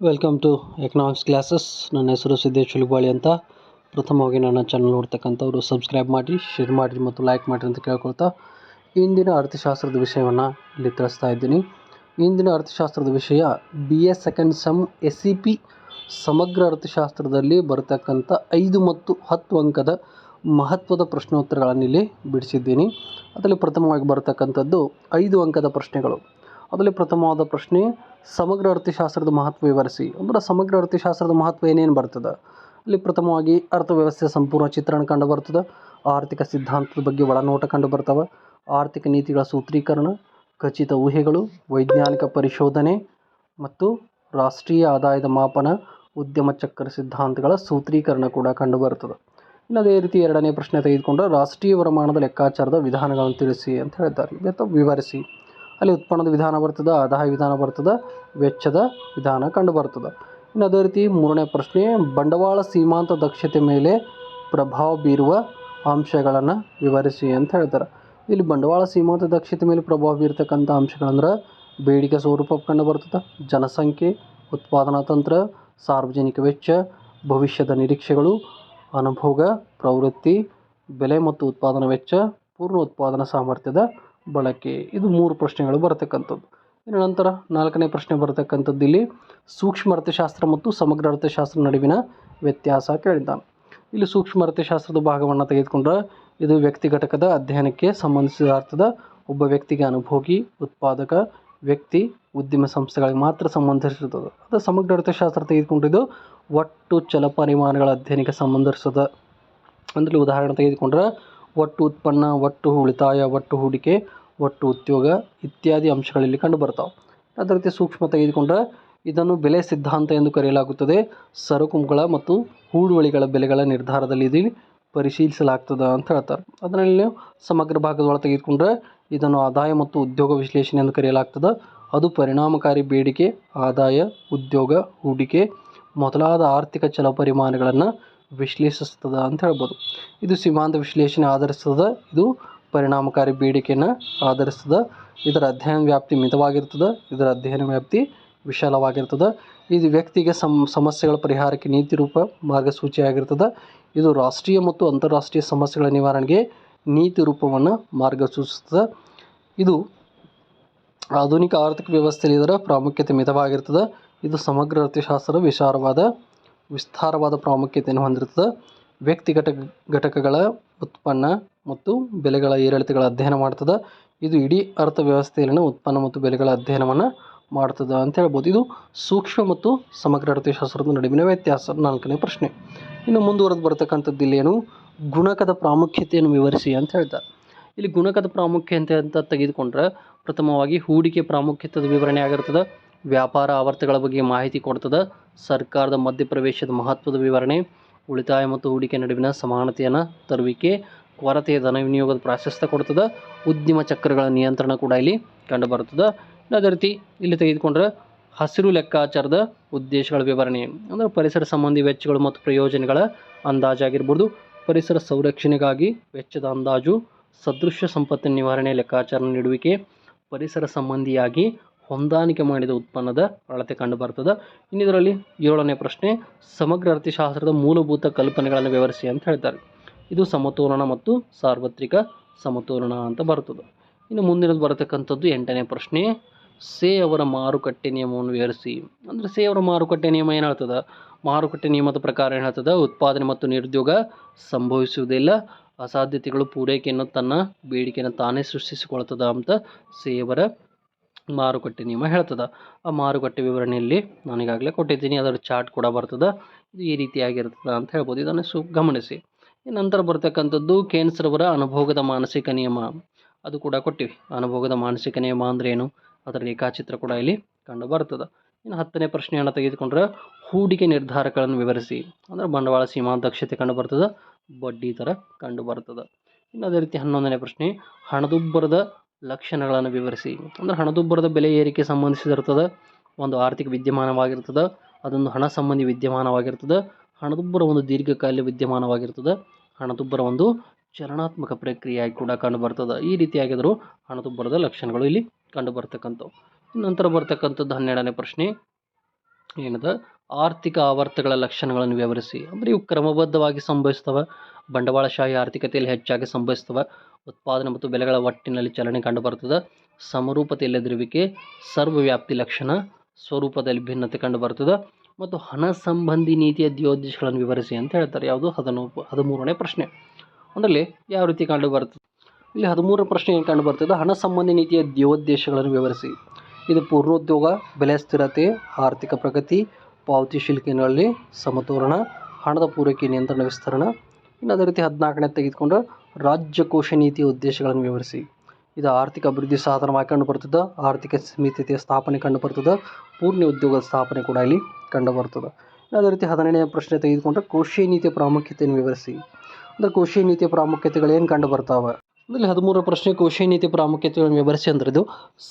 Welcome to economics classes ನನ್ನ ಹೆಸರು ಸಿದ್ದೇಶ್ ಹುಲಿಬಾಳಿ ಅಂತ. ಪ್ರಥಮವಾಗಿ ನನ್ನ ಚಾನಲ್ ನೋಡ್ತಕ್ಕಂಥವ್ರು ಸಬ್ಸ್ಕ್ರೈಬ್ ಮಾಡಿ ಶೇರ್ ಮಾಡಿರಿ ಮತ್ತು ಲೈಕ್ ಮಾಡಿರಿ ಅಂತ ಕೇಳ್ಕೊಳ್ತಾ ಇಂದಿನ ಅರ್ಥಶಾಸ್ತ್ರದ ವಿಷಯವನ್ನು ಇಲ್ಲಿ ತಿಳಿಸ್ತಾ ಇದ್ದೀನಿ. ಇಂದಿನ ಅರ್ಥಶಾಸ್ತ್ರದ ವಿಷಯ B A second sem S C P ಸಮಗ್ರ ಅರ್ಥಶಾಸ್ತ್ರದಲ್ಲಿ ಬರತಕ್ಕಂಥ ಐದು ಮತ್ತು ಹತ್ತು ಅಂಕದ ಮಹತ್ವದ ಪ್ರಶ್ನೋತ್ತರಗಳನ್ನು ಇಲ್ಲಿ ಬಿಡಿಸಿದ್ದೀನಿ. ಅದರಲ್ಲಿ ಪ್ರಥಮವಾಗಿ ಬರತಕ್ಕಂಥದ್ದು ಐದು ಅಂಕದ ಪ್ರಶ್ನೆಗಳು. ಅದರಲ್ಲಿ ಪ್ರಥಮವಾದ ಪ್ರಶ್ನೆ ಸಮಗ್ರ ಅರ್ಥಶಾಸ್ತ್ರದ ಮಹತ್ವ ವಿವರಿಸಿ. ಅಂದ್ರೆ ಸಮಗ್ರ ಅರ್ಥಶಾಸ್ತ್ರದ ಮಹತ್ವ ಏನೇನು ಬರ್ತದೆ? ಅಲ್ಲಿ ಪ್ರಥಮವಾಗಿ ಅರ್ಥವ್ಯವಸ್ಥೆಯ ಸಂಪೂರ್ಣ ಚಿತ್ರಣ ಕಂಡು ಬರ್ತದೆ. ಆರ್ಥಿಕ ಸಿದ್ಧಾಂತದ ಬಗ್ಗೆ ಒಳನೋಟ ಕಂಡು ಬರ್ತವೆ. ಆರ್ಥಿಕ ನೀತಿಗಳ ಸೂತ್ರೀಕರಣ, ಖಚಿತ ಊಹೆಗಳು, ವೈಜ್ಞಾನಿಕ ಪರಿಶೋಧನೆ ಮತ್ತು ರಾಷ್ಟ್ರೀಯ ಆದಾಯದ ಮಾಪನ, ಉದ್ಯಮ ಚಕ್ರ ಸಿದ್ಧಾಂತಗಳ ಸೂತ್ರೀಕರಣ ಕೂಡ ಕಂಡು ಬರ್ತದೆ. ಇನ್ನು ಅದೇ ರೀತಿ ಎರಡನೇ ಪ್ರಶ್ನೆ ತೆಗೆದುಕೊಂಡು ರಾಷ್ಟ್ರೀಯ ವರಮಾನದ ಲೆಕ್ಕಾಚಾರದ ವಿಧಾನಗಳನ್ನು ತಿಳಿಸಿ ಅಂತ ಹೇಳ್ತಾರೆ ವಿವರಿಸಿ. ಅಲ್ಲಿ ಉತ್ಪನ್ನದ ವಿಧಾನ ಬರ್ತದೆ, ಆದಾಯ ವಿಧಾನ ಬರ್ತದೆ, ವೆಚ್ಚದ ವಿಧಾನ ಕಂಡು ಬರ್ತದೆ. ಇನ್ನು ಅದೇ ರೀತಿ ಮೂರನೇ ಪ್ರಶ್ನೆ, ಬಂಡವಾಳ ಸೀಮಾಂತ ದಕ್ಷತೆ ಮೇಲೆ ಪ್ರಭಾವ ಬೀರುವ ಅಂಶಗಳನ್ನು ವಿವರಿಸಿ ಅಂತ ಹೇಳ್ತಾರೆ. ಇಲ್ಲಿ ಬಂಡವಾಳ ಸೀಮಾಂತ ದಕ್ಷತೆ ಮೇಲೆ ಪ್ರಭಾವ ಬೀರ್ತಕ್ಕಂಥ ಅಂಶಗಳಂದ್ರೆ ಬೇಡಿಕೆ ಸ್ವರೂಪ ಕಂಡು ಬರ್ತದೆ, ಜನಸಂಖ್ಯೆ, ಉತ್ಪಾದನಾ ತಂತ್ರ, ಸಾರ್ವಜನಿಕ ವೆಚ್ಚ, ಭವಿಷ್ಯದ ನಿರೀಕ್ಷೆಗಳು, ಅನುಭೋಗ, ಪ್ರವೃತ್ತಿ, ಬೆಲೆ ಮತ್ತು ಉತ್ಪಾದನಾ ವೆಚ್ಚ ಪೂರ್ಣ ಉತ್ಪಾದನಾ ಸಾಮರ್ಥ್ಯದ ಬಳಕೆ. ಇದು ಮೂರು ಪ್ರಶ್ನೆಗಳು ಬರತಕ್ಕಂಥದ್ದು. ಇನ್ನು ನಂತರ ನಾಲ್ಕನೇ ಪ್ರಶ್ನೆ ಬರತಕ್ಕಂಥದ್ದು ಇಲ್ಲಿ ಸೂಕ್ಷ್ಮ ಅರ್ಥಶಾಸ್ತ್ರ ಮತ್ತು ಸಮಗ್ರ ಅರ್ಥಶಾಸ್ತ್ರ ನಡುವಿನ ವ್ಯತ್ಯಾಸ ಕೇಳಿದ್ದಾನೆ. ಇಲ್ಲಿ ಸೂಕ್ಷ್ಮ ಅರ್ಥಶಾಸ್ತ್ರದ ಭಾಗವನ್ನು ತೆಗೆದುಕೊಂಡ್ರೆ ಇದು ವ್ಯಕ್ತಿ ಘಟಕದ ಅಧ್ಯಯನಕ್ಕೆ ಸಂಬಂಧಿಸಿದ ಅರ್ಥದ ಒಬ್ಬ ವ್ಯಕ್ತಿಗೆ ಅನುಭೋಗಿ, ಉತ್ಪಾದಕ, ವ್ಯಕ್ತಿ, ಉದ್ಯಮ ಸಂಸ್ಥೆಗಳಿಗೆ ಮಾತ್ರ ಸಂಬಂಧಿಸಿರ್ತದೆ. ಅದು ಸಮಗ್ರ ಅರ್ಥಶಾಸ್ತ್ರ ತೆಗೆದುಕೊಂಡಿದ್ದು ಒಟ್ಟು ಚಲಪರಿಮಾಣಗಳ ಅಧ್ಯಯನಕ್ಕೆ ಸಂಬಂಧಿಸಿದ ಅಂದರೆ ಉದಾಹರಣೆ ತೆಗೆದುಕೊಂಡ್ರೆ ಒಟ್ಟು ಉತ್ಪನ್ನ, ಒಟ್ಟು ಉಳಿತಾಯ, ಒಟ್ಟು ಹೂಡಿಕೆ, ಒಟ್ಟು ಉದ್ಯೋಗ ಇತ್ಯಾದಿ ಅಂಶಗಳಲ್ಲಿ ಕಂಡುಬರ್ತಾವೆ ಅದೇ ರೀತಿ ಸೂಕ್ಷ್ಮ ತೆಗೆದುಕೊಂಡ್ರೆ ಇದನ್ನು ಬೆಲೆ ಸಿದ್ಧಾಂತ ಎಂದು ಕರೆಯಲಾಗುತ್ತದೆ. ಸರಕುಗಳ ಮತ್ತು ಹೂಡುವಳಿಗಳ ಬೆಲೆಗಳ ನಿರ್ಧಾರದಲ್ಲಿ ಇದು ಪರಿಶೀಲಿಸಲಾಗ್ತದೆ ಅಂತ ಹೇಳ್ತಾರೆ. ಅದರಲ್ಲಿ ಸಮಗ್ರ ಭಾಗದೊಳಗೆ ತೆಗೆದುಕೊಂಡ್ರೆ ಇದನ್ನು ಆದಾಯ ಮತ್ತು ಉದ್ಯೋಗ ವಿಶ್ಲೇಷಣೆ ಎಂದು ಕರೆಯಲಾಗ್ತದೆ. ಅದು ಪರಿಣಾಮಕಾರಿ ಬೇಡಿಕೆ, ಆದಾಯ, ಉದ್ಯೋಗ, ಹೂಡಿಕೆ ಮೊದಲಾದ ಆರ್ಥಿಕ ಚಲಪರಿಮಾಣಗಳನ್ನು ವಿಶ್ಲೇಷಿಸ್ತದೆ ಅಂತ ಹೇಳ್ಬೋದು. ಇದು ಸೀಮಾಂತ ವಿಶ್ಲೇಷಣೆ ಆಧರಿಸ್ತದೆ, ಇದು ಪರಿಣಾಮಕಾರಿ ಬೇಡಿಕೆಯನ್ನು ಆಧರಿಸ್ತದೆ, ಇದರ ಅಧ್ಯಯನ ವ್ಯಾಪ್ತಿ ಮಿತವಾಗಿರ್ತದೆ, ಇದರ ಅಧ್ಯಯನ ವ್ಯಾಪ್ತಿ ವಿಶಾಲವಾಗಿರ್ತದೆ. ಇದು ವ್ಯಕ್ತಿಗೆ ಸಮ್, ಸಮಸ್ಯೆಗಳ ಪರಿಹಾರಕ್ಕೆ ನೀತಿ ರೂಪ ಮಾರ್ಗಸೂಚಿಯಾಗಿರ್ತದೆ. ಇದು ರಾಷ್ಟ್ರೀಯ ಮತ್ತು ಅಂತಾರಾಷ್ಟ್ರೀಯ ಸಮಸ್ಯೆಗಳ ನಿವಾರಣೆಗೆ ನೀತಿ ರೂಪವನ್ನು ಮಾರ್ಗಸೂಚಿಸ್ತದೆ. ಇದು ಆಧುನಿಕ ಆರ್ಥಿಕ ವ್ಯವಸ್ಥೆಯಲ್ಲಿ ಇದರ ಪ್ರಾಮುಖ್ಯತೆ ಮಿತವಾಗಿರ್ತದೆ. ಇದು ಸಮಗ್ರ ಅರ್ಥಶಾಸ್ತ್ರದ ವಿಶಾಲವಾದ ವಿಸ್ತಾರವಾದ ಪ್ರಾಮುಖ್ಯತೆಯನ್ನು ಹೊಂದಿರ್ತದೆ ವ್ಯಕ್ತಿ ಘಟಕ, ಘಟಕಗಳ ಉತ್ಪನ್ನ ಮತ್ತು ಬೆಲೆಗಳ ಏರಿಳಿತಗಳ ಅಧ್ಯಯನ ಮಾಡ್ತದೆ. ಇದು ಇಡೀ ಅರ್ಥವ್ಯವಸ್ಥೆಯಲ್ಲಿನ ಉತ್ಪನ್ನ ಮತ್ತು ಬೆಲೆಗಳ ಅಧ್ಯಯನವನ್ನು ಮಾಡ್ತದೆ ಅಂತ ಹೇಳ್ಬೋದು. ಇದು ಸೂಕ್ಷ್ಮ ಮತ್ತು ಸಮಗ್ರ ಅರ್ಥಶಾಸ್ತ್ರದ ನಡುವಿನ ವ್ಯತ್ಯಾಸ. ನಾಲ್ಕನೇ ಪ್ರಶ್ನೆ. ಇನ್ನು ಮುಂದುವರೆದು ಬರ್ತಕ್ಕಂಥದ್ದು ಇಲ್ಲೇನು ಗುಣಕದ ಪ್ರಾಮುಖ್ಯತೆಯನ್ನು ವಿವರಿಸಿ ಅಂತ ಹೇಳ್ತಾರೆ. ಇಲ್ಲಿ ಗುಣಕದ ಪ್ರಾಮುಖ್ಯತೆ ಅಂತ ತೆಗೆದುಕೊಂಡ್ರೆ ಪ್ರಥಮವಾಗಿ ಹೂಡಿಕೆ ಪ್ರಾಮುಖ್ಯತೆಯ ವಿವರಣೆ ಆಗಿರ್ತದೆ. ವ್ಯಾಪಾರ ಆವರ್ತಗಳ ಬಗ್ಗೆ ಮಾಹಿತಿ ಕೊಡ್ತದ. ಸರ್ಕಾರದ ಮಧ್ಯಪ್ರವೇಶದ ಮಹತ್ವದ ವಿವರಣೆ, ಉಳಿತಾಯ ಮತ್ತು ಹೂಡಿಕೆ ನಡುವಿನ ಸಮಾನತೆಯನ್ನು ತರುವಿಕೆ, ಕೊರತೆಯ ಧನ ವಿನಿಯೋಗದ ಪ್ರಾಶಸ್ತ್ಯ ಕೊಡ್ತದ. ಉದ್ಯಮ ಚಕ್ರಗಳ ನಿಯಂತ್ರಣ ಕೂಡ ಇಲ್ಲಿ ಕಂಡುಬರ್ತದೆ ಅದೇ ರೀತಿ ಇಲ್ಲಿ ತೆಗೆದುಕೊಂಡ್ರೆ ಹಸಿರು ಲೆಕ್ಕಾಚಾರದ ಉದ್ದೇಶಗಳ ವಿವರಣೆ. ಅಂದರೆ ಪರಿಸರ ಸಂಬಂಧಿ ವೆಚ್ಚಗಳು ಮತ್ತು ಪ್ರಯೋಜನಗಳ ಅಂದಾಜಾಗಿರ್ಬೋದು ಪರಿಸರ ಸಂರಕ್ಷಣೆಗಾಗಿ ವೆಚ್ಚದ ಅಂದಾಜು, ಸದೃಶ್ಯ ಸಂಪತ್ತಿನ ನಿವಾರಣೆ ಲೆಕ್ಕಾಚಾರ ನೀಡುವಿಕೆ, ಪರಿಸರ ಸಂಬಂಧಿಯಾಗಿ ಹೊಂದಾಣಿಕೆ ಮಾಡಿದ ಉತ್ಪನ್ನದ ಅಳತೆ ಕಂಡು ಬರ್ತದೆ ಇನ್ನು ಇದರಲ್ಲಿ ಏಳನೇ ಪ್ರಶ್ನೆ, ಸಮಗ್ರ ಅರ್ಥಶಾಸ್ತ್ರದ ಮೂಲಭೂತ ಕಲ್ಪನೆಗಳನ್ನು ವಿವರಿಸಿ ಅಂತ ಹೇಳ್ತಾರೆ. ಇದು ಸಮತೋಲನ ಮತ್ತು ಸಾರ್ವತ್ರಿಕ ಸಮತೋಲನ ಅಂತ ಬರ್ತದೆ. ಇನ್ನು ಮುಂದಿನದು ಬರತಕ್ಕಂಥದ್ದು ಎಂಟನೇ ಪ್ರಶ್ನೆ, ಸೇ ಅವರ ಮಾರುಕಟ್ಟೆ ನಿಯಮವನ್ನು ವಿವರಿಸಿ. ಅಂದರೆ ಸೇ ಅವರ ಮಾರುಕಟ್ಟೆ ನಿಯಮ ಏನು ಹೇಳ್ತದೆ? ಮಾರುಕಟ್ಟೆ ನಿಯಮದ ಪ್ರಕಾರ ಏನು ಹೇಳ್ತದೆ? ಉತ್ಪಾದನೆ ಮತ್ತು ನಿರುದ್ಯೋಗ ಸಂಭವಿಸುವುದಿಲ್ಲ, ಅಸಾಧ್ಯತೆಗಳು ಪೂರೈಕೆಯನ್ನು ತನ್ನ ಬೇಡಿಕೆಯನ್ನು ತಾನೇ ಸೃಷ್ಟಿಸಿಕೊಳ್ತದ ಅಂತ ಸೇವರ ಮಾರುಕಟ್ಟೆ ನಿಯಮ ಹೇಳ್ತದೆ. ಆ ಮಾರುಕಟ್ಟೆ ವಿವರಣೆಯಲ್ಲಿ ನಾನು ಈಗಾಗಲೇ ಕೊಟ್ಟಿದ್ದೀನಿ, ಅದರ ಚಾರ್ಟ್ ಕೂಡ ಬರ್ತದೆ. ಇದು ಈ ರೀತಿಯಾಗಿರ್ತದೆ ಅಂತ ಹೇಳ್ಬೋದು. ಇದನ್ನು ಸು, ಗಮನಿಸಿ. ನಂತರ ಬರ್ತಕ್ಕಂಥದ್ದು ಕೇನ್ಸ್ರವರ ಅನುಭೋಗದ ಮಾನಸಿಕ ನಿಯಮ. ಅದು ಕೂಡ ಕೊಟ್ಟಿವಿ. ಅನುಭೋಗದ ಮಾನಸಿಕ ನಿಯಮ ಅಂದ್ರೆ ಏನು? ಅದರ ರೇಖಾಚಿತ್ರ ಕೂಡ ಇಲ್ಲಿ ಕಂಡು ಬರ್ತದೆ. ಇನ್ನು ಹತ್ತನೇ ಪ್ರಶ್ನೆಯನ್ನು ತೆಗೆದುಕೊಂಡ್ರೆ ಹೂಡಿಕೆ ನಿರ್ಧಾರಗಳನ್ನು ವಿವರಿಸಿ. ಅಂದರೆ ಬಂಡವಾಳ ಸೀಮಾ ದಕ್ಷತೆ ಕಂಡು ಬರ್ತದೆ, ಬಡ್ಡಿ ಥರ ಕಂಡು ಬರ್ತದೆ. ಇನ್ನು ಅದೇ ರೀತಿ ಹನ್ನೊಂದನೇ ಪ್ರಶ್ನೆ, ಹಣದುಬ್ಬರದ ಲಕ್ಷಣಗಳನ್ನು ವಿವರಿಸಿ. ಅಂದರೆ ಹಣದುಬ್ಬರದ ಬೆಲೆ ಏರಿಕೆ ಸಂಬಂಧಿಸಿದಿರ್ತದೆ, ಒಂದು ಆರ್ಥಿಕ ವಿದ್ಯಮಾನವಾಗಿರ್ತದೆ, ಅದೊಂದು ಹಣ ಸಂಬಂಧಿ ವಿದ್ಯಮಾನವಾಗಿರ್ತದೆ, ಹಣದುಬ್ಬರ ಒಂದು ದೀರ್ಘಕಾಲ ವಿದ್ಯಮಾನವಾಗಿರ್ತದೆ, ಹಣದುಬ್ಬರ ಒಂದು ಚಲನಾತ್ಮಕ ಪ್ರಕ್ರಿಯೆಯಾಗಿ ಕೂಡ ಕಂಡುಬರ್ತದೆ. ಈ ರೀತಿಯಾಗಿದ್ದರೂ ಹಣದುಬ್ಬರದ ಲಕ್ಷಣಗಳು ಇಲ್ಲಿ ಕಂಡುಬರ್ತಕ್ಕಂಥವು. ನಂತರ ಬರ್ತಕ್ಕಂಥದ್ದು ಹನ್ನೆರಡನೇ ಪ್ರಶ್ನೆ. ಏನದ? ಆರ್ಥಿಕ ಆವರ್ತಗಳ ಲಕ್ಷಣಗಳನ್ನು ವಿವರಿಸಿ. ಅಂದರೆ ಇವು ಕ್ರಮಬದ್ಧವಾಗಿ ಸಂಭವಿಸ್ತವೆ, ಬಂಡವಾಳಶಾಹಿ ಆರ್ಥಿಕತೆಯಲ್ಲಿ ಹೆಚ್ಚಾಗಿ ಸಂಭವಿಸ್ತವೆ. ಉತ್ಪಾದನೆ ಮತ್ತು ಬೆಲೆಗಳ ಒಟ್ಟಿನಲ್ಲಿ ಚಲನೆ ಕಂಡುಬರ್ತದೆ ಸಮರೂಪತೆಯಿಲ್ಲದಿರುವಿಕೆ ಸರ್ವವ್ಯಾಪ್ತಿ ಲಕ್ಷಣ, ಸ್ವರೂಪದಲ್ಲಿ ಭಿನ್ನತೆ ಕಂಡುಬರ್ತದೆ ಮತ್ತು ಹಣ ಸಂಬಂಧಿ ನೀತಿಯ ದ್ಯೋದ್ದೇಶಗಳನ್ನು ವಿವರಿಸಿ ಅಂತ ಹೇಳ್ತಾರೆ. ಯಾವುದು? ಹದಿನೂ ಹದಿಮೂರನೇ ಪ್ರಶ್ನೆ. ಅದರಲ್ಲಿ ಯಾವ ರೀತಿ ಕಂಡು ಬರ್ತದೆ ಇಲ್ಲಿ ಹದಿಮೂರನೇ ಪ್ರಶ್ನೆ ಏನು ಕಂಡು ಬರ್ತದೆ ಹಣ ಸಂಬಂಧಿ ನೀತಿಯ ದ್ಯೋದ್ದೇಶಗಳನ್ನು ವಿವರಿಸಿ. ಇದು ಪೂರ್ಣೋದ್ಯೋಗ, ಬೆಲೆ ಸ್ಥಿರತೆ, ಆರ್ಥಿಕ ಪ್ರಗತಿ, ಪಾವತಿ ಶಿಲ್ಕಿನಲ್ಲಿ ಸಮತೋಲನ, ಹಣದ ಪೂರೈಕೆ ನಿಯಂತ್ರಣ ವಿಸ್ತರಣೆ. ಇನ್ನು ಅದೇ ರೀತಿ ಹದಿನಾಲ್ಕನೇ ತೆಗೆದುಕೊಂಡು ರಾಜ್ಯಕೋಶ ನೀತಿಯ ಉದ್ದೇಶಗಳನ್ನು ವಿವರಿಸಿ. ಇದು ಆರ್ಥಿಕ ಅಭಿವೃದ್ಧಿ ಸಾಧನವಾಗಿ ಕಂಡು ಬರ್ತದೆ ಆರ್ಥಿಕ ಸ್ಮಿತತೆಯ ಸ್ಥಾಪನೆ ಕಂಡು ಬರ್ತದೆ ಪೂರ್ಣ ಉದ್ಯೋಗದ ಸ್ಥಾಪನೆ ಕೂಡ ಇಲ್ಲಿ ಕಂಡು ಬರ್ತದೆ ಅದೇ ರೀತಿ ಹದಿನೇಳನೇ ಪ್ರಶ್ನೆ ತೆಗೆದುಕೊಂಡ್ರೆ ಕೃಷಿ ನೀತಿಯ ಪ್ರಾಮುಖ್ಯತೆಯನ್ನು ವಿವರಿಸಿ. ಅಂದರೆ ಕೃಷಿ ನೀತಿಯ ಪ್ರಾಮುಖ್ಯತೆಗಳೇನು ಕಂಡು ಬರ್ತಾವೆ ಇಲ್ಲಿ ಹದಿಮೂರನೇ ಪ್ರಶ್ನೆ ಕೃಷಿ ನೀತಿ ಪ್ರಾಮುಖ್ಯತೆಗಳನ್ನು ವಿವರಿಸಿ ಅಂದ್ರೆ ಇದು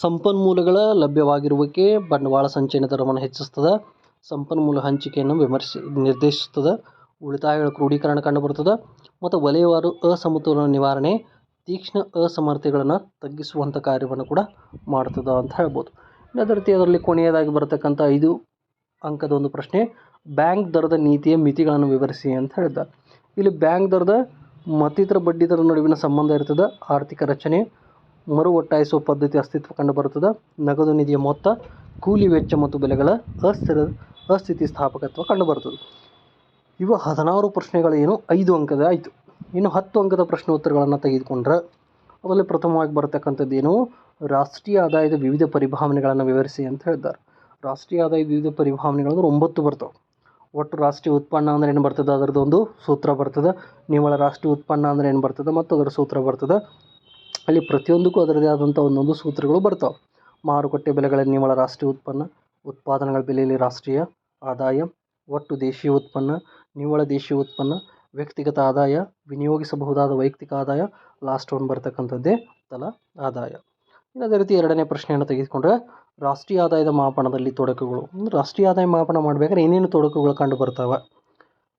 ಸಂಪನ್ಮೂಲಗಳ ಲಭ್ಯವಾಗಿರುವಿಕೆ ಬಂಡವಾಳ ಸಂಚಯನ ದರವನ್ನು ಹೆಚ್ಚಿಸ್ತದೆ. ಸಂಪನ್ಮೂಲ ಹಂಚಿಕೆಯನ್ನು ವಿಮರ್ಶಿ ನಿರ್ದೇಶಿಸ್ತದೆ. ಉಳಿತಾಯಗಳ ಕ್ರೋಢೀಕರಣ ಕಂಡುಬರ್ತದೆ ಮತ್ತು ವಲಯವಾರು ಅಸಮತೋಲನ ನಿವಾರಣೆ, ತೀಕ್ಷ್ಣ ಅಸಮರ್ಥತೆಗಳನ್ನು ತಗ್ಗಿಸುವಂಥ ಕಾರ್ಯವನ್ನು ಕೂಡ ಮಾಡ್ತದೆ ಅಂತ ಹೇಳ್ಬೋದು. ಅದೇ ರೀತಿ ಅದರಲ್ಲಿ ಕೊನೆಯದಾಗಿ ಬರತಕ್ಕಂಥ ಐದು ಅಂಕದ ಒಂದು ಪ್ರಶ್ನೆ, ಬ್ಯಾಂಕ್ ದರದ ನೀತಿಯ ಮಿತಿಗಳನ್ನು ವಿವರಿಸಿ ಅಂತ ಹೇಳಿದ್ದಾರೆ ಇಲ್ಲಿ ಬ್ಯಾಂಕ್ ದರದ ಮತ್ತಿತರ ಬಡ್ಡಿ ದರದ ನಡುವಿನ ಸಂಬಂಧ ಇರ್ತದೆ, ಆರ್ಥಿಕ ರಚನೆ ಮರು ಒಟ್ಟಾಯಿಸುವ ಪದ್ಧತಿ ಅಸ್ತಿತ್ವ ಕಂಡು ಬರ್ತದೆ ನಗದು ನಿಧಿಯ ಮೊತ್ತ, ಕೂಲಿ ವೆಚ್ಚ ಮತ್ತು ಬೆಲೆಗಳ ಅಸ್ಥಿರ, ಅಸ್ಥಿತಿ ಸ್ಥಾಪಕತ್ವ ಬರ್ತದೆ ಇವು ಹದಿನಾರು ಪ್ರಶ್ನೆಗಳು ಏನು ಐದು ಅಂಕದ ಆಯಿತು. ಇನ್ನು ಹತ್ತು ಅಂಕದ ಪ್ರಶ್ನೆ ಉತ್ತರಗಳನ್ನು ತೆಗೆದುಕೊಂಡ್ರೆ ಅದರಲ್ಲಿ ಪ್ರಥಮವಾಗಿ ಬರತಕ್ಕಂಥದ್ದು ಏನು? ರಾಷ್ಟ್ರೀಯ ಆದಾಯದ ವಿವಿಧ ಪರಿಭಾವನೆಗಳನ್ನು ವಿವರಿಸಿ ಅಂತ ಹೇಳಿದ್ದಾರೆ ರಾಷ್ಟ್ರೀಯ ಆದಾಯದ ವಿವಿಧ ಪರಿಭಾವನೆಗಳು ಅಂದ್ರೆ ಒಂಬತ್ತು ಬರ್ತವೆ. ಒಟ್ಟು ರಾಷ್ಟ್ರೀಯ ಉತ್ಪನ್ನ ಅಂದ್ರೆ ಏನು ಬರ್ತದೆ? ಅದರದ್ದು ಒಂದು ಸೂತ್ರ ಬರ್ತದೆ. ನಿವ್ವಳ ರಾಷ್ಟ್ರೀಯ ಉತ್ಪನ್ನ ಅಂದ್ರೆ ಏನು ಬರ್ತದೆ? ಮತ್ತು ಅದರ ಸೂತ್ರ ಬರ್ತದೆ. ಅಲ್ಲಿ ಪ್ರತಿಯೊಂದಕ್ಕೂ ಅದರದೇ ಆದಂಥ ಒಂದೊಂದು ಸೂತ್ರಗಳು ಬರ್ತಾವೆ. ಮಾರುಕಟ್ಟೆ ಬೆಲೆಗಳ ನಿವ್ವಳ ರಾಷ್ಟ್ರೀಯ ಉತ್ಪನ್ನ, ಉತ್ಪಾದನೆಗಳ ಬೆಲೆಯಲ್ಲಿ ರಾಷ್ಟ್ರೀಯ ಆದಾಯ, ಒಟ್ಟು ದೇಶೀಯ ಉತ್ಪನ್ನ ನಿವ್ವಳ ದೇಶೀಯ ಉತ್ಪನ್ನ, ವ್ಯಕ್ತಿಗತ ಆದಾಯ, ವಿನಿಯೋಗಿಸಬಹುದಾದ ವೈಯಕ್ತಿಕ ಆದಾಯ ಲಾಸ್ಟ್ ಒನ್ ಬರ್ತಕ್ಕಂಥದ್ದೇ ತಲಾ ಆದಾಯ. ಇನ್ನು ಅದೇ ರೀತಿ ಎರಡನೇ ಪ್ರಶ್ನೆಯನ್ನು ತೆಗೆದುಕೊಂಡ್ರೆ, ರಾಷ್ಟ್ರೀಯ ಆದಾಯದ ಮಾಪನದಲ್ಲಿ ತೊಡಕುಗಳು. ರಾಷ್ಟ್ರೀಯ ಆದಾಯ ಮಾಪನ ಮಾಡಬೇಕಾದ್ರೆ ಏನೇನು ತೊಡಕುಗಳು ಕಂಡು ಬರ್ತಾವೆ?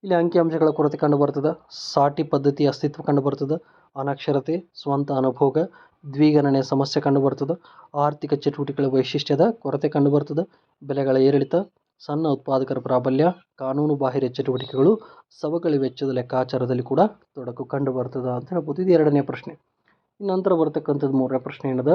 ಇಲ್ಲಿ ಅಂಕಿಅಂಶಗಳ ಕೊರತೆ ಕಂಡು ಬರ್ತದೆ, ಸಾಟಿ ಪದ್ಧತಿ ಅಸ್ತಿತ್ವ ಕಂಡು ಬರ್ತದೆ, ಅನಕ್ಷರತೆ, ಸ್ವಂತ ಅನುಭೋಗ ದ್ವಿಗಣನೆಯ ಸಮಸ್ಯೆ ಕಂಡು ಬರ್ತದೆ, ಆರ್ಥಿಕ ಚಟುವಟಿಕೆಗಳ ವೈಶಿಷ್ಟ್ಯದ ಕೊರತೆ ಕಂಡು ಬರ್ತದೆ, ಬೆಲೆಗಳ ಏರಿಳಿತ ಸಣ್ಣ ಉತ್ಪಾದಕರ ಪ್ರಾಬಲ್ಯ, ಕಾನೂನು ಬಾಹಿರ ಚಟುವಟಿಕೆಗಳು, ಸವಕಳಿ ವೆಚ್ಚದ ಲೆಕ್ಕಾಚಾರದಲ್ಲಿ ಕೂಡ ತೊಡಕು ಕಂಡು ಬರ್ತದೆ ಅಂತ ಹೇಳ್ಬೋದು. ಇದು ಎರಡನೇ ಪ್ರಶ್ನೆ. ನಂತರ ಬರ್ತಕ್ಕಂಥದ್ದು ಮೂರನೇ ಪ್ರಶ್ನೆ ಏನದ?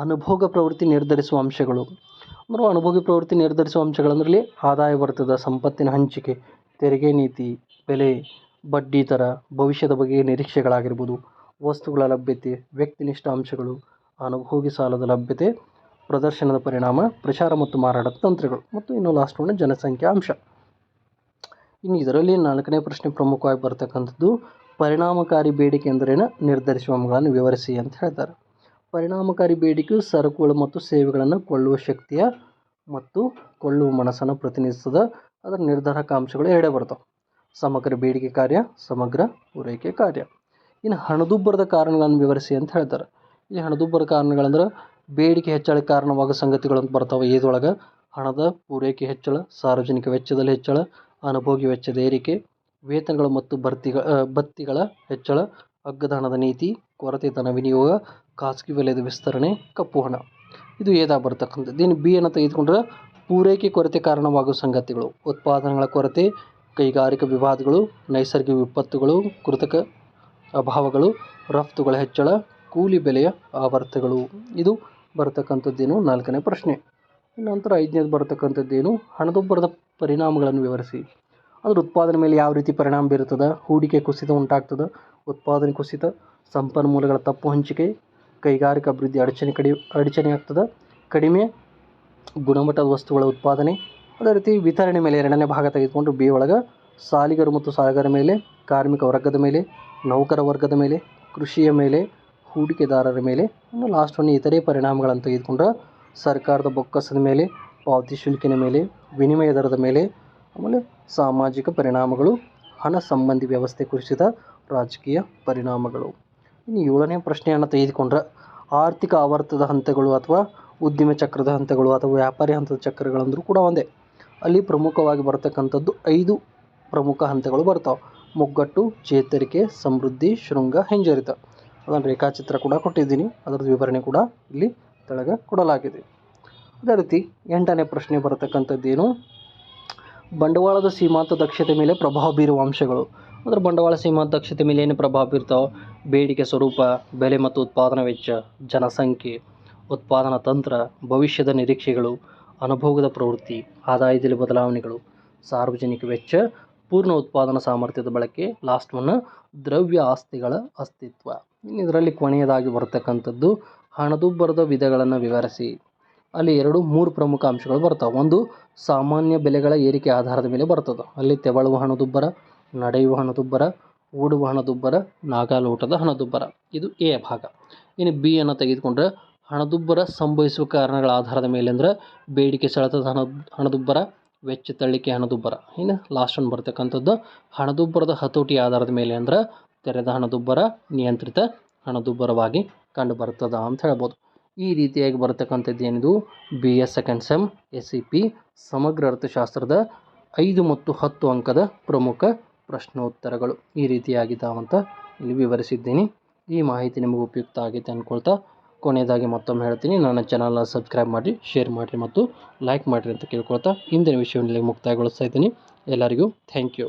ಅನುಭೋಗ ಪ್ರವೃತ್ತಿ ನಿರ್ಧರಿಸುವ ಅಂಶಗಳು. ಅಂದ್ರೆ ಅನುಭೋಗಿ ಪ್ರವೃತ್ತಿ ನಿರ್ಧರಿಸುವ ಅಂಶಗಳಂದ್ರಲ್ಲಿ ಆದಾಯ ಬರ್ತದೆ, ಸಂಪತ್ತಿನ ಹಂಚಿಕೆ, ತೆರಿಗೆ ನೀತಿ, ಬೆಲೆ, ಬಡ್ಡಿ ದರ, ಭವಿಷ್ಯದ ಬಗ್ಗೆ ನಿರೀಕ್ಷೆಗಳಾಗಿರ್ಬೋದು, ವಸ್ತುಗಳ ಲಭ್ಯತೆ, ವ್ಯಕ್ತಿನಿಷ್ಠ ಅಂಶಗಳು, ಅನುಭೋಗಿ ಸಾಲದ ಲಭ್ಯತೆ ಪ್ರದರ್ಶನದ ಪರಿಣಾಮ, ಪ್ರಚಾರ ಮತ್ತು ಮಾರಾಟದ ತಂತ್ರಗಳು. ಮತ್ತು ಇನ್ನು ಲಾಸ್ಟ್ ಒನ್ ಜನಸಂಖ್ಯಾ ಅಂಶ. ಇನ್ನು ಇದರಲ್ಲಿ ನಾಲ್ಕನೇ ಪ್ರಶ್ನೆ ಪ್ರಮುಖವಾಗಿ ಬರ್ತಕ್ಕಂಥದ್ದು, ಪರಿಣಾಮಕಾರಿ ಬೇಡಿಕೆ ಎಂದರೇನು? ನಿರ್ಧರಿಸುವ ಅಂಶಗಳನ್ನು ವಿವರಿಸಿ ಅಂತ ಹೇಳ್ತಾರೆ. ಪರಿಣಾಮಕಾರಿ ಬೇಡಿಕೆಯು ಸರಕುಗಳು ಮತ್ತು ಸೇವೆಗಳನ್ನು ಕೊಳ್ಳುವ ಶಕ್ತಿಯ ಮತ್ತು ಕೊಳ್ಳುವ ಮನಸ್ಸನ್ನು ಪ್ರತಿನಿಧಿಸ್ತದೆ ಅದರ ನಿರ್ಧಾರಕ ಅಂಶಗಳು ಎರಡೇ ಬರ್ತವೆ. ಸಮಗ್ರ ಬೇಡಿಕೆ ಕಾರ್ಯ, ಸಮಗ್ರ ಪೂರೈಕೆ ಕಾರ್ಯ. ಇನ್ನು ಹಣದುಬ್ಬರದ ಕಾರಣಗಳನ್ನು ವಿವರಿಸಿ ಅಂತ ಹೇಳ್ತಾರೆ. ಇಲ್ಲಿ ಹಣದುಬ್ಬರ ಕಾರಣಗಳಂದ್ರೆ ಬೇಡಿಕೆ ಹೆಚ್ಚಳಕ್ಕೆ ಕಾರಣವಾಗೋ ಸಂಗತಿಗಳು ಅಂತ ಬರ್ತಾವೆ ಇದ್ರೊಳಗೆ. ಹಣದ ಪೂರೈಕೆ ಹೆಚ್ಚಳ, ಸಾರ್ವಜನಿಕ ವೆಚ್ಚದಲ್ಲಿ ಹೆಚ್ಚಳ, ಅನುಭೋಗಿ ವೆಚ್ಚದ ಏರಿಕೆ, ವೇತನಗಳು ಮತ್ತು ಭರ್ತಿಗ ಬತ್ತಿಗಳ ಹೆಚ್ಚಳ ಅಗ್ಗದ ಹಣದ ನೀತಿ ಕೊರತೆ ಧನ ವಿನಿಯೋಗ, ಖಾಸಗಿ ವಲಯದ ವಿಸ್ತರಣೆ, ಕಪ್ಪು ಹಣ. ಇದು ಏದಾಗ ಬರ್ತಕ್ಕಂಥದ್ದು. ಇನ್ನು ಬಿ ಅನ್ನು ತೆಗೆದುಕೊಂಡ್ರೆ ಪೂರೈಕೆ ಕೊರತೆ ಕಾರಣವಾಗುವ ಸಂಗತಿಗಳು. ಉತ್ಪಾದನೆಗಳ ಕೊರತೆ, ಕೈಗಾರಿಕಾ ವಿವಾದಗಳು, ನೈಸರ್ಗಿಕ ವಿಪತ್ತುಗಳು, ಕೃತಕ ಅಭಾವಗಳು, ರಫ್ತುಗಳ ಹೆಚ್ಚಳ, ಕೂಲಿ ಬೆಲೆಯ ಆವರ್ತಗಳು. ಇದು ಬರ್ತಕ್ಕಂಥದ್ದೇನು? ನಾಲ್ಕನೇ ಪ್ರಶ್ನೆ. ನಂತರ ಐದನೇದು ಬರತಕ್ಕಂಥದ್ದೇನು? ಹಣದುಬ್ಬರದ ಪರಿಣಾಮಗಳನ್ನು ವಿವರಿಸಿ. ಅದರ ಉತ್ಪಾದನೆ ಮೇಲೆ ಯಾವ ರೀತಿ ಪರಿಣಾಮ ಬೀರುತ್ತದೆ? ಹೂಡಿಕೆ ಕುಸಿತ ಉಂಟಾಗ್ತದೆ? ಉತ್ಪಾದನೆ ಕುಸಿತ, ಸಂಪನ್ಮೂಲಗಳ ತಪ್ಪು ಹಂಚಿಕೆ, ಕೈಗಾರಿಕಾ ಅಭಿವೃದ್ಧಿ ಅಡಚಣೆ ಕಡಿ, ಅಡಚಣೆ ಆಗ್ತದೆ? ಕಡಿಮೆ ಗುಣಮಟ್ಟದ ವಸ್ತುಗಳ ಉತ್ಪಾದನೆ. ಅದೇ ರೀತಿ ವಿತರಣೆ ಮೇಲೆ ಎರಡನೇ ಭಾಗ ತೆಗೆದುಕೊಂಡು ಬಿ ಒಳಗೆ ಸಾಲಿಗರು ಮತ್ತು ಸಾಲಗಾರ ಮೇಲೆ, ಕಾರ್ಮಿಕ ವರ್ಗದ ಮೇಲೆ ನೌಕರ ವರ್ಗದ ಮೇಲೆ, ಕೃಷಿಯ ಮೇಲೆ ಹೂಡಿಕೆದಾರರ ಮೇಲೆ ಇನ್ನು ಲಾಸ್ಟ್ ಒನ್ ಇತರೆ ಪರಿಣಾಮಗಳನ್ನು ತೆಗೆದುಕೊಂಡ್ರೆ ಸರ್ಕಾರದ ಬೊಕ್ಕಸದ ಮೇಲೆ, ಪಾವತಿ ಶುಲ್ಕಿನ ಮೇಲೆ, ವಿನಿಮಯ ದರದ ಮೇಲೆ, ಆಮೇಲೆ ಸಾಮಾಜಿಕ ಪರಿಣಾಮಗಳು, ಹಣ ಸಂಬಂಧಿ ವ್ಯವಸ್ಥೆ ಕುರಿಸಿದ ರಾಜಕೀಯ ಪರಿಣಾಮಗಳು. ಇನ್ನು ಏಳನೇ ಪ್ರಶ್ನೆಯನ್ನು ತೆಗೆದುಕೊಂಡ್ರೆ, ಆರ್ಥಿಕ ಆವರ್ತದ ಹಂತಗಳು ಅಥವಾ ಉದ್ಯಮ ಚಕ್ರದ ಹಂತಗಳು ಅಥವಾ ವ್ಯಾಪಾರಿ ಹಂತದ ಚಕ್ರಗಳಂದರೂ ಕೂಡ ಒಂದೇ. ಅಲ್ಲಿ ಪ್ರಮುಖವಾಗಿ ಬರತಕ್ಕಂಥದ್ದು ಐದು ಪ್ರಮುಖ ಹಂತಗಳು ಬರ್ತಾವೆ. ಮುಗ್ಗಟ್ಟು, ಚೇತರಿಕೆ, ಸಮೃದ್ಧಿ, ಶೃಂಗ, ಹಿಂಜರಿತ. ಅದನ್ನು ರೇಖಾಚಿತ್ರ ಕೂಡ ಕೊಟ್ಟಿದ್ದೀನಿ. ಅದರದ್ದು ವಿವರಣೆ ಕೂಡ ಇಲ್ಲಿ ಕೆಳಗೆ ಕೊಡಲಾಗಿದೆ. ಅದೇ ರೀತಿ ಎಂಟನೇ ಪ್ರಶ್ನೆ ಬರತಕ್ಕಂಥದ್ದೇನು ಬಂಡವಾಳದ ಸೀಮಾಂತ ದಕ್ಷತೆ ಮೇಲೆ ಪ್ರಭಾವ ಬೀರುವ ಅಂಶಗಳು. ಅಂದರೆ ಬಂಡವಾಳ ಸೀಮಾಂತ ದಕ್ಷತೆ ಮೇಲೆ ಏನು ಪ್ರಭಾವ ಬೀರ್ತಾವೆ? ಬೇಡಿಕೆ ಸ್ವರೂಪ, ಬೆಲೆ ಮತ್ತು ಉತ್ಪಾದನಾ ವೆಚ್ಚ, ಜನಸಂಖ್ಯೆ, ಉತ್ಪಾದನಾ ತಂತ್ರ, ಭವಿಷ್ಯದ ನಿರೀಕ್ಷೆಗಳು, ಅನುಭೋಗದ ಪ್ರವೃತ್ತಿ, ಆದಾಯದಲ್ಲಿ ಬದಲಾವಣೆಗಳು, ಸಾರ್ವಜನಿಕ ವೆಚ್ಚ ಪೂರ್ಣ ಉತ್ಪಾದನಾ ಸಾಮರ್ಥ್ಯದ ಬಳಕೆ ಲಾಸ್ಟ್ ಒನ್ ದ್ರವ್ಯ ಆಸ್ತಿಗಳ ಅಸ್ತಿತ್ವ. ಇನ್ನು ಇದರಲ್ಲಿ ಕೊನೆಯದಾಗಿ ಬರತಕ್ಕಂಥದ್ದು ಹಣದುಬ್ಬರದ ವಿಧಗಳನ್ನು ವಿವರಿಸಿ. ಅಲ್ಲಿ ಎರಡು, ಮೂರು ಪ್ರಮುಖ ಅಂಶಗಳು ಬರ್ತಾವೆ. ಒಂದು, ಸಾಮಾನ್ಯ ಬೆಲೆಗಳ ಏರಿಕೆ ಆಧಾರದ ಮೇಲೆ ಬರ್ತದೆ. ಅಲ್ಲಿ ತೆವಳುವ ಹಣದುಬ್ಬರ, ನಡೆಯುವ ಹಣದುಬ್ಬರ, ಓಡುವ ಹಣದುಬ್ಬರ ನಾಗಾಲೋಟದ ಹಣದುಬ್ಬರ. ಇದು ಎ ಭಾಗ. ಇನ್ನು ಬಿ ಅನ್ನು ತೆಗೆದುಕೊಂಡ್ರೆ ಹಣದುಬ್ಬರ ಸಂಭವಿಸುವ ಕಾರಣಗಳ ಆಧಾರದ ಮೇಲೆ ಅಂದರೆ ಬೇಡಿಕೆ ಸೆಳೆತದ ಹಣ, ಹಣದುಬ್ಬರ ವೆಚ್ಚ ತಳ್ಳಿಕೆ ಹಣದುಬ್ಬರ. ಇನ್ನು ಲಾಸ್ಟ್ ಒನ್ ಬರ್ತಕ್ಕಂಥದ್ದು, ಹಣದುಬ್ಬರದ ಹತೋಟಿ ಆಧಾರದ ಮೇಲೆ ಅಂದ್ರೆ ತೆರೆದ ಹಣದುಬ್ಬರ, ನಿಯಂತ್ರಿತ ಹಣದುಬ್ಬರವಾಗಿ ಕಂಡು ಬರ್ತದ ಅಂತ ಹೇಳ್ಬೋದು. ಈ ರೀತಿಯಾಗಿ ಬರತಕ್ಕಂಥದ್ದು ಏನಿದು? B S second sem S C P ಸಮಗ್ರ ಅರ್ಥಶಾಸ್ತ್ರದ ಐದು ಮತ್ತು ಹತ್ತು ಅಂಕದ ಪ್ರಮುಖ ಪ್ರಶ್ನೋತ್ತರಗಳು. ಈ ರೀತಿಯಾಗಿದ್ದಾವಂತ ಇಲ್ಲಿ ವಿವರಿಸಿದ್ದೀನಿ. ಈ ಮಾಹಿತಿ ನಿಮಗೆ ಉಪಯುಕ್ತ ಆಗೈತೆ ಅಂದ್ಕೊಳ್ತಾ ಕೊನೆಯದಾಗಿ ಮತ್ತೊಮ್ಮೆ ಹೇಳ್ತೀನಿ, ನನ್ನ ಚಾನಲ್ನ ಸಬ್ಸ್ಕ್ರೈಬ್ ಮಾಡಿ ಶೇರ್ ಮಾಡಿರಿ ಮತ್ತು ಲೈಕ್ ಮಾಡಿರಿ ಅಂತ ಕೇಳ್ಕೊಳ್ತಾ ಇಂದಿನ ವಿಷಯವನ್ನು ಮುಕ್ತಾಯಗೊಳಿಸ್ತಾ ಇದ್ದೀನಿ. ಎಲ್ಲರಿಗೂ ಥ್ಯಾಂಕ್ ಯು